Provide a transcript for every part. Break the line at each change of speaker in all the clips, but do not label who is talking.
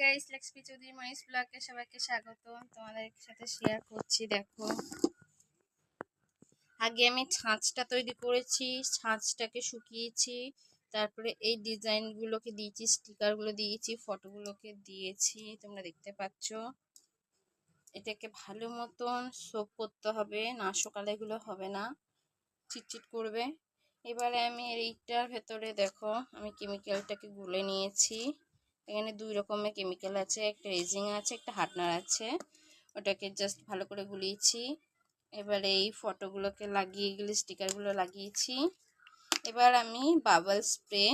Guys লেক্সপি Chowdhury মনীষ ব্লগে সবাইকে স্বাগত তোমাদের সাথে শেয়ার করছি, দেখো। আগে আমি ছাঁচটা তৈরি করেছি, ছাঁচটাকে শুকিয়েছি, তারপরে এই ডিজাইনগুলোকে দিয়েছি, স্টিকারগুলো দিয়েছি, ফটোগুলোকে দিয়েছি, তোমরা দেখতে পাচ্ছ। এটাকে ভালো মতন সোপ করতে হবে, না সকালে এগুলো হবে না, চিটচিট করবে। এবারে আমি এইটার ভেতরে দেখো, আমি কেমিক্যালটাকে গুলে নিয়েছি। এখানে দুই রকমের কেমিক্যাল আছে, একটা রেজিং আছে, একটা হার্টনার আছে। ওটাকে জাস্ট ভালো করে গুলিয়েছি। এবারে এই ফটোগুলোকে লাগিয়ে গেলে স্টিকারগুলো লাগিয়েছি। এবার আমি বাবল স্প্রে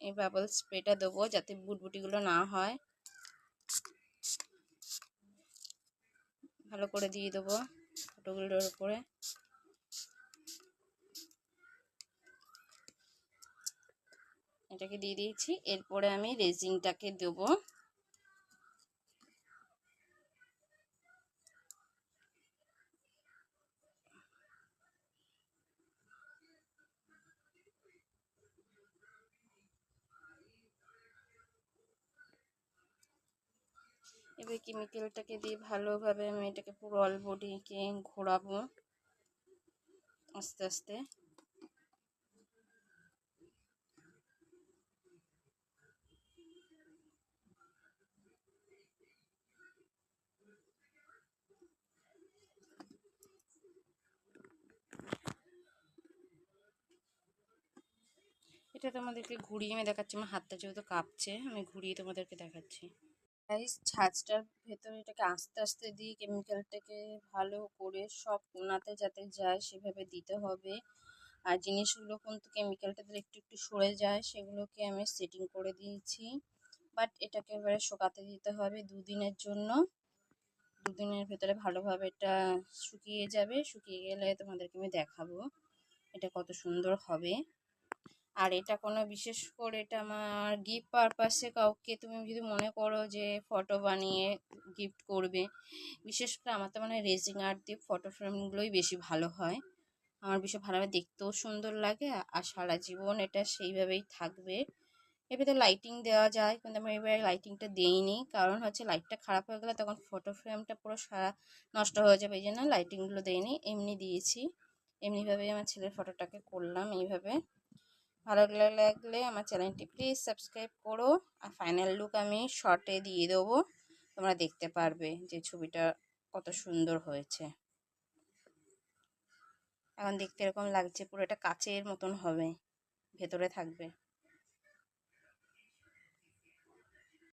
এই বাবল স্প্রেটা দেবো যাতে বুটবুটিগুলো না হয়। ভালো করে দিয়ে দেবো ফটোগুলোর উপরে। এটাকে দিয়ে দিয়েছি। এরপরে আমি রেজিংটাকে দেব। এবার কেমিক্যালটাকে দিয়ে ভালোভাবে আমি এটাকে পুরো অল বডিকে ঘোরাবো। আস্তে আস্তে। এটা তোমাদেরকে ঘুরিয়ে আমি দেখাচ্ছি। আমার হাতটা যেহেতু কাঁপছে, আমি ঘুরিয়ে তোমাদেরকে দেখাচ্ছি। গাইস ছাঁচটার ভেতরে এটাকে আস্তে আস্তে দিয়ে কেমিক্যালটাকে ভালো করে সব কোনাতে যাতে যায়, সেভাবে দিতে হবে। আর জিনিসগুলো কিন্তু কেমিক্যালটা দিলে একটু একটু সরে যায়, সেগুলোকে আমি সেটিং করে দিয়েছি। বাট এটাকে এবারে শোকাতে দিতে হবে দুদিনের জন্য। দুদিনের ভেতরে ভালোভাবে এটা শুকিয়ে যাবে। শুকিয়ে গেলে তোমাদেরকে আমি দেখাবো এটা কত সুন্দর হবে। আর এটা কোনো, বিশেষ করে এটা আমার গিফট পারপাসে কাউকে তুমি যদি মনে করো যে ফটো বানিয়ে গিফট করবে, বিশেষ করে আমার তো মানে রেজিং আর্ট দিয়ে ফটো ফ্রেমগুলোই বেশি ভালো হয়। আমার ভীষণ ভালোভাবে দেখতেও সুন্দর লাগে আর সারা জীবন এটা সেইভাবেই থাকবে। এবার তো লাইটিং দেওয়া যায়, কিন্তু আমি এবারে লাইটিংটা দিইনি, কারণ হচ্ছে লাইটটা খারাপ হয়ে গেলে তখন ফটো ফ্রেমটা পুরো সারা নষ্ট হয়ে যাবে, এই জন্য লাইটিংগুলো দিইনি, এমনি দিয়েছি। এমনিভাবেই আমার ছেলের ফটোটাকে করলাম এইভাবে। ভালো লাগলে আমার চ্যানেলটি প্লিজ সাবস্ক্রাইব করো। আর ফাইনাল লুক আমি শর্টে দিয়ে দেবো। তোমরা দেখতে পারবে যে ছবিটা কত সুন্দর হয়েছে। এখন দেখতে এরকম লাগছে পুরো এটা কাচের মতন হবে, ভেতরে থাকবে।